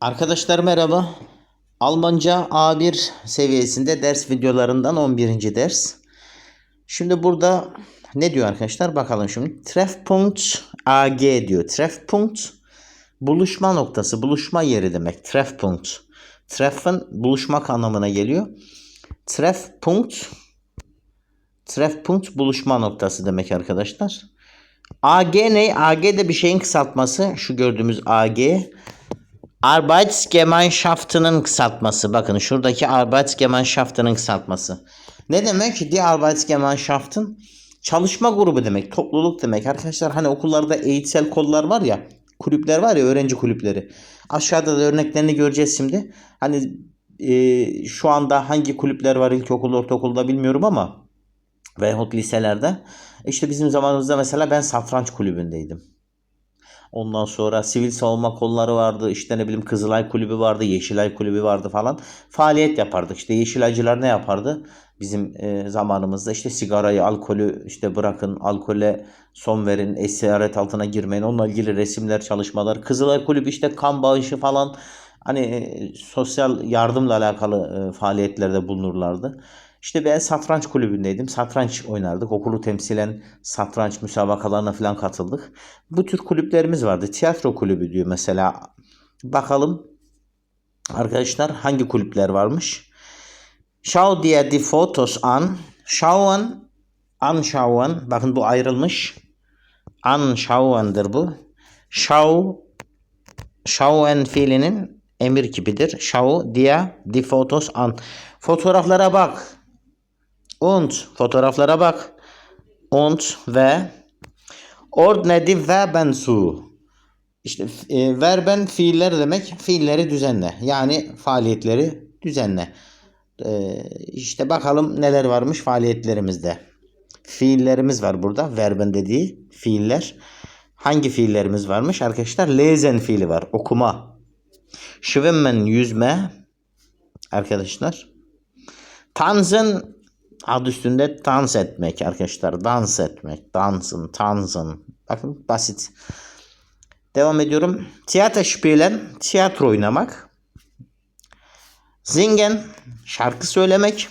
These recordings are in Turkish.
Arkadaşlar merhaba. Almanca A1 seviyesinde ders videolarından 11. ders. Şimdi burada ne diyor arkadaşlar? Bakalım şimdi. Treffpunkt AG diyor. Treffpunkt buluşma noktası, buluşma yeri demek. Treffpunkt. Treffen buluşmak anlamına geliyor. Treffpunkt Treffpunkt buluşma noktası demek arkadaşlar. AG ne? AG de bir şeyin kısaltması. Şu gördüğümüz AG. Arbeitsgemeinschaften'ın kısaltması. Bakın şuradaki Arbeitsgemeinschaften'ın kısaltması. Ne demek? Die Arbeitsgemeinschaften çalışma grubu demek. Topluluk demek. Arkadaşlar hani okullarda eğitsel kollar var ya. Kulüpler var ya öğrenci kulüpleri. Aşağıda da örneklerini göreceğiz şimdi. Hani e, şu anda hangi kulüpler var ilkokul, ortaokulda bilmiyorum ama veyahut liselerde. İşte bizim zamanımızda mesela ben satranç kulübündeydim. Ondan sonra sivil savunma kolları vardı. İşte ne bileyim Kızılay kulübü vardı, Yeşilay kulübü vardı falan. Faaliyet yapardık. İşte Yeşilaycılar ne yapardı? Bizim e, zamanımızda işte sigarayı, alkolü işte bırakın, alkole son verin, esaret altına girmeyin. Onunla ilgili resimler, çalışmalar. Kızılay kulübü işte kan bağışı falan hani e, sosyal yardımla alakalı e, faaliyetlerde bulunurlardı. İşte ben satranç kulübündeydim. Satranç oynardık. Okulu temsilen satranç müsabakalarına falan katıldık. Bu tür kulüplerimiz vardı. Tiyatro kulübü diyor mesela. Bakalım arkadaşlar hangi kulüpler varmış? Schau dir die Fotos an. Schauen, anschauen. Bakın bu ayrılmış. Anschauen'dır bu. Schau, schauen fiilinin emir kipidir. Schau dir die Fotos an. Fotoğraflara bak. Und fotoğraflara bak. Und ve ordne die Verben zu. İşte e, verben fiiller demek. Fiilleri düzenle. Yani faaliyetleri düzenle. E, işte bakalım neler varmış faaliyetlerimizde. Fiillerimiz var burada. Verben dediği fiiller. Hangi fiillerimiz varmış arkadaşlar? Lesen fiili var. Okuma. Schwimmen yüzme. Arkadaşlar. Tanzen adı üstünde dans etmek arkadaşlar. Dans etmek. Dansın, tanzın. Bakın basit. Devam ediyorum. Tiyatro spielen. Tiyatro oynamak. Singen. Şarkı söylemek.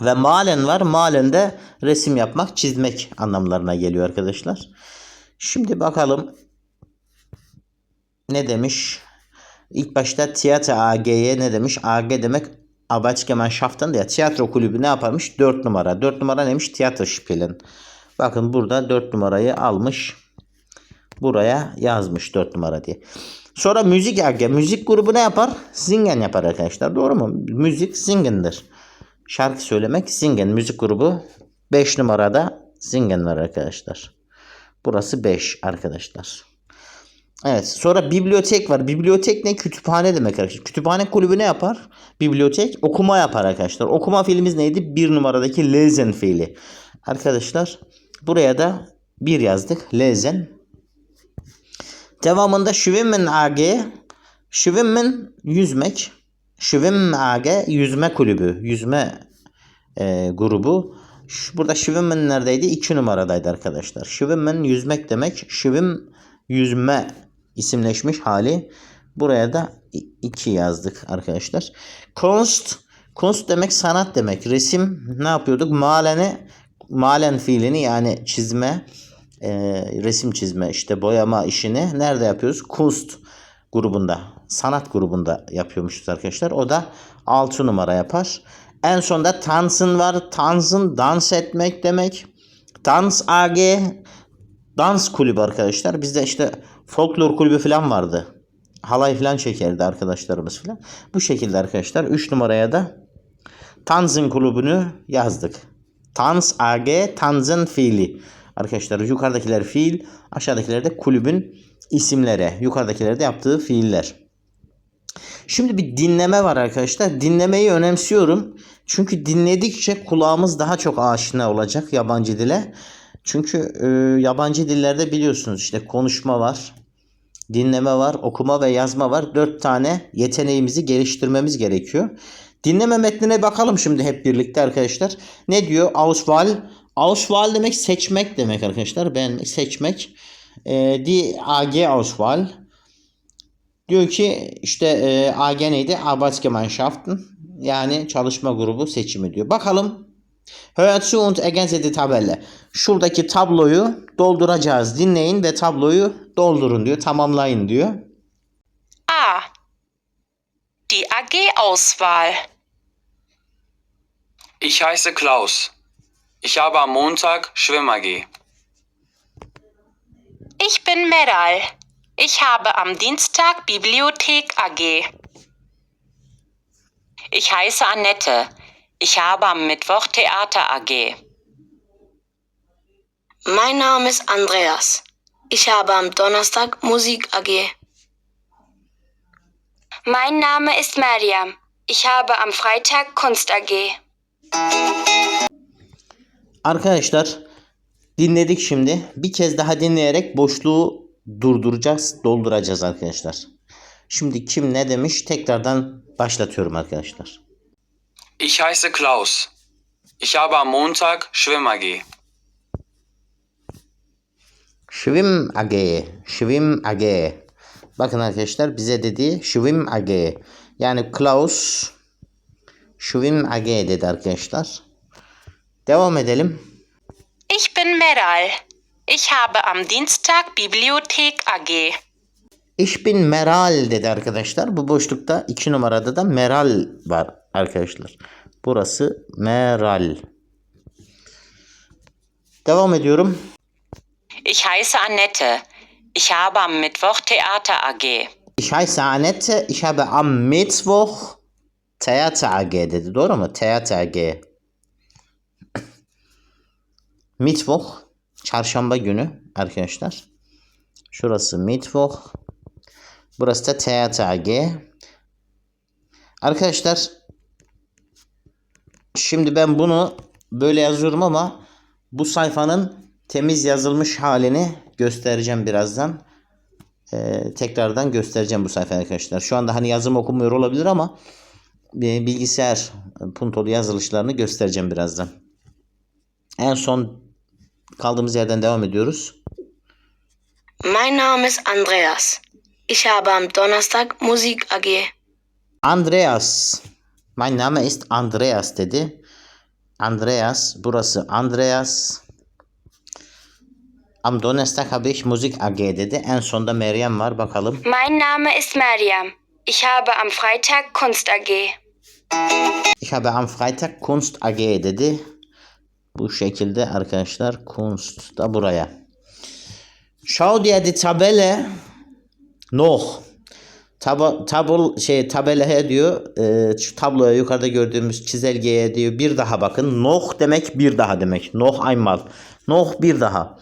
Ve malen var. Malen de resim yapmak, çizmek anlamlarına geliyor arkadaşlar. Şimdi bakalım ne demiş? İlk başta tiyatro AG'ye ne demiş? AG demek Arbeitsgemeinschaften ya tiyatro kulübü ne yaparmış? 4 numara. 4 numara neymiş? Tiyatro Spielen. Bakın burada 4 numarayı almış. Buraya yazmış 4 numara diye. Sonra müzik AG. Müzik grubu ne yapar? Singen yapar arkadaşlar. Doğru mu? Müzik singendir. Şarkı söylemek singen. Müzik grubu 5 numarada singen var arkadaşlar. Burası 5 arkadaşlar. Evet. Sonra bibliotek var. Bibliotek ne? Kütüphane demek arkadaşlar. Kütüphane kulübü ne yapar? Bibliotek okuma yapar arkadaşlar. Okuma fiilimiz neydi? Bir numaradaki lesen fiili. Arkadaşlar buraya da bir yazdık. Lesen. Devamında Schwimmen AG. Schwimmen yüzmek. Schwimmen AG yüzme kulübü. Yüzme e, grubu. Burada Schwimmen neredeydi? 2 numaradaydı arkadaşlar. Schwimmen yüzmek demek. Schwim yüzme isimleşmiş hali. Buraya da 2 yazdık arkadaşlar. Kunst Kunst demek sanat demek. Resim ne yapıyorduk? Malene malen fiilini yani çizme e, resim çizme işte boyama işini nerede yapıyoruz? Kunst grubunda sanat grubunda yapıyormuşuz arkadaşlar. O da 6 numara yapar. En sonda tanzın var. Tanzın dans etmek demek. Dans AG dans kulübü arkadaşlar. Bizde işte folklor kulübü falan vardı. Halay falan çekerdi arkadaşlarımız falan. Bu şekilde arkadaşlar 3 numaraya da Tanzın kulübünü yazdık. Tanz AG Tanzın fiili. Arkadaşlar yukarıdakiler fiil, aşağıdakiler de kulübün isimleri. Yukarıdakiler de yaptığı fiiller. Şimdi bir dinleme var arkadaşlar. Dinlemeyi önemsiyorum. Çünkü dinledikçe kulağımız daha çok aşina olacak yabancı dile. Çünkü e, yabancı dillerde biliyorsunuz işte konuşma var, dinleme var, okuma ve yazma var. Dört tane yeteneğimizi geliştirmemiz gerekiyor. Dinleme metnine bakalım şimdi hep birlikte arkadaşlar. Ne diyor? Auswahl. Auswahl demek seçmek demek arkadaşlar. Beğenmek, seçmek. E, die AG Auswahl. Diyor ki işte e, AG neydi? Arbeitsgemeinschaften. Yani çalışma grubu seçimi diyor. Bakalım. Hör zu und ergänze die Tabelle. Şuradaki tabloyu dolduracağız. Dinleyin ve tabloyu doldurun diyor. Tamamlayın diyor. A. Die AG-Auswahl. Ich heiße Klaus. Ich habe am Montag Schwimm AG. Ich bin Meral. Ich habe am Dienstag Bibliothek AG. Ich heiße Annette. Ich habe am Mittwoch Theater AG. Mein Name ist Andreas. Ich habe am Donnerstag Musik AG. Mein Name ist Mariam. Ich habe am Freitag Kunst AG. Arkadaşlar dinledik şimdi. Bir kez daha dinleyerek boşluğu durduracağız, dolduracağız arkadaşlar. Şimdi kim ne demiş tekrardan başlatıyorum arkadaşlar. Ich heiße Klaus. Ich habe am Montag Schwimm AG. Schwim AG, Schwim AG. Bakın arkadaşlar bize dediği Schwim AG. Yani Klaus Schwim AG dedi arkadaşlar. Devam edelim. Ich bin Meral. Ich habe am Dienstag Bibliothek AG. Ich bin Meral dedi arkadaşlar. Bu boşlukta iki numarada da Meral var arkadaşlar. Burası Meral. Devam ediyorum. Ich heiße Annette. Ich habe am Mittwoch Theater AG. Ich heiße Annette. Ich habe am Mittwoch Theater AG dedi. Doğru mu? Theater AG. Mittwoch çarşamba günü arkadaşlar. Şurası Mittwoch. Burası da Theater AG. Arkadaşlar şimdi ben bunu böyle yazıyorum ama bu sayfanın temiz yazılmış halini göstereceğim birazdan. Ee, tekrardan göstereceğim bu sayfayı arkadaşlar. Şu anda hani yazım okumuyor olabilir ama e, bilgisayar puntolu yazılışlarını göstereceğim birazdan. En son kaldığımız yerden devam ediyoruz. Mein Name ist Andreas. Ich habe am Donnerstag Musik AG. Andreas. Mein Name ist Andreas dedi. Andreas. Burası Andreas. Am Donnerstag habe ich Musik AG dedi. En sonda Meryem var. Bakalım. Mein Name ist Mariam. Ich habe am Freitag Kunst AG. Ich habe am Freitag Kunst AG dedi. Bu şekilde arkadaşlar Kunst da buraya. Schau dir die Tabelle noch. Taba, tabul şey tabelaya diyor. e, şu tabloya yukarıda gördüğümüz çizelgeye diyor. Bir daha bakın. Noch demek bir daha demek. Noch einmal. Noch bir daha.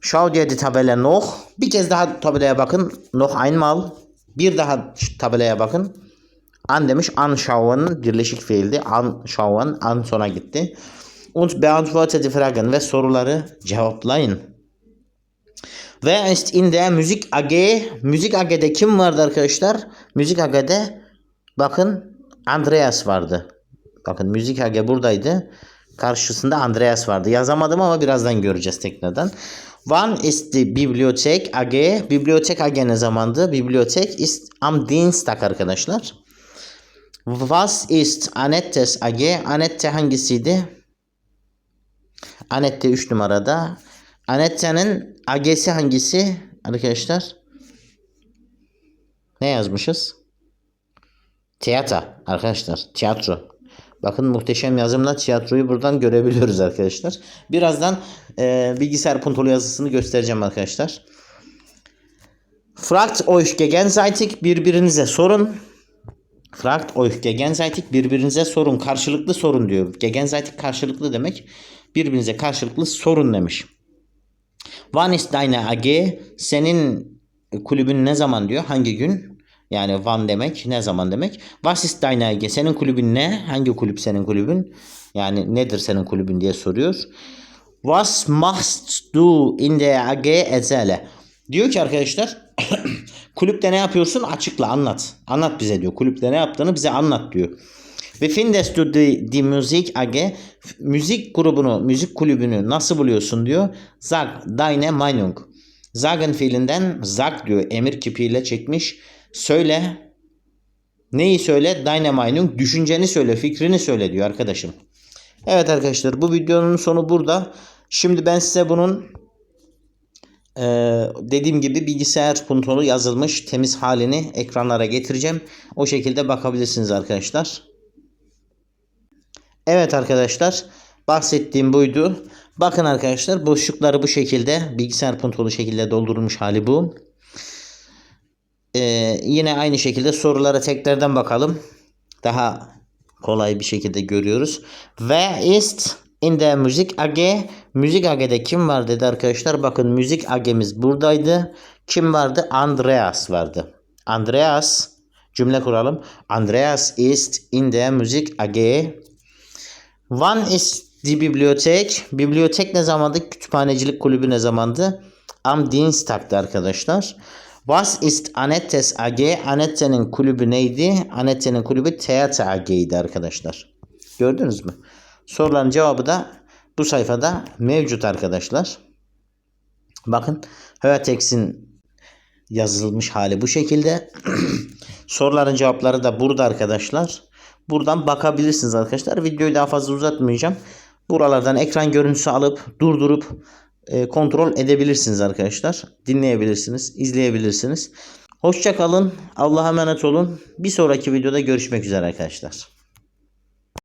Schau dir die Tabelle noch. Bir kez daha tabelaya bakın. Noch einmal. Bir daha tabelaya bakın. An demiş anschauen birleşik fiildi. Anschauen an sona gitti. Und beantworte die Fragen ve soruları cevaplayın. Ve ist in der Müzik AG Müzik AG'de kim vardı arkadaşlar? Müzik AG'de bakın Andreas vardı. Bakın Müzik AG buradaydı. Karşısında Andreas vardı. Yazamadım ama birazdan göreceğiz tekrardan. Wann ist die Bibliothek AG? Bibliothek AG ne zamandı? Bibliothek ist am Dienstag arkadaşlar. Was ist Annettes AG? Annette hangisiydi? Annette 3 numarada. Annette'nin AG'si hangisi arkadaşlar? Ne yazmışız? Tiyatro arkadaşlar. Tiyatro. Bakın muhteşem yazımla tiyatroyu buradan görebiliyoruz arkadaşlar. Birazdan e, bilgisayar puntolu yazısını göstereceğim arkadaşlar. Fragt euch gegenseitig birbirinize sorun. Fragt euch gegenseitig birbirinize sorun. Karşılıklı sorun diyor. Gegenseitig karşılıklı demek. Birbirinize karşılıklı sorun demiş. Wann ist deine AG? Senin kulübün ne zaman diyor? Hangi gün? Yani wann demek ne zaman demek? Was ist deine AG? Senin kulübün ne? Hangi kulüp senin kulübün? Yani nedir senin kulübün diye soruyor. Was machst du in der AG Erzähle? Diyor ki arkadaşlar kulüpte ne yapıyorsun? Açıkla anlat. Anlat bize diyor. Kulüpte ne yaptığını bize anlat diyor. Ve findest du die, die Musik AG? Müzik grubunu, müzik kulübünü nasıl buluyorsun diyor. Sag deine Meinung. Sagen fiilinden sag diyor. Emir kipiyle çekmiş. Söyle. Neyi söyle? Deine Meinung. Düşünceni söyle. Fikrini söyle diyor arkadaşım. Evet arkadaşlar bu videonun sonu burada. Şimdi ben size bunun ee, dediğim gibi bilgisayar puntolu yazılmış temiz halini ekranlara getireceğim. O şekilde bakabilirsiniz arkadaşlar. Evet arkadaşlar bahsettiğim buydu. Bakın arkadaşlar boşlukları bu şekilde bilgisayar puntolu şekilde doldurulmuş hali bu. Ee, yine aynı şekilde sorulara tekrardan bakalım. Daha kolay bir şekilde görüyoruz. Wer ist in der Musik AG? Müzik AG'de kim var dedi arkadaşlar. Bakın müzik AG'miz buradaydı. Kim vardı? Andreas vardı. Andreas cümle kuralım. Andreas ist in der Musik AG. Wann ist die Bibliothek? Bibliotek ne zamandı? Kütüphanecilik kulübü ne zamandı? Am Dienstag'dı arkadaşlar. Was ist Annettes AG? Annette'nin kulübü neydi? Annette'nin kulübü Theater AG'ydi arkadaşlar. Gördünüz mü? Soruların cevabı da bu sayfada mevcut arkadaşlar. Bakın Hötex'in yazılmış hali bu şekilde. Soruların cevapları da burada arkadaşlar. Buradan bakabilirsiniz arkadaşlar. Videoyu daha fazla uzatmayacağım. Buralardan ekran görüntüsü alıp durdurup e, kontrol edebilirsiniz arkadaşlar. Dinleyebilirsiniz, izleyebilirsiniz. Hoşça kalın. Allah'a emanet olun. Bir sonraki videoda görüşmek üzere arkadaşlar.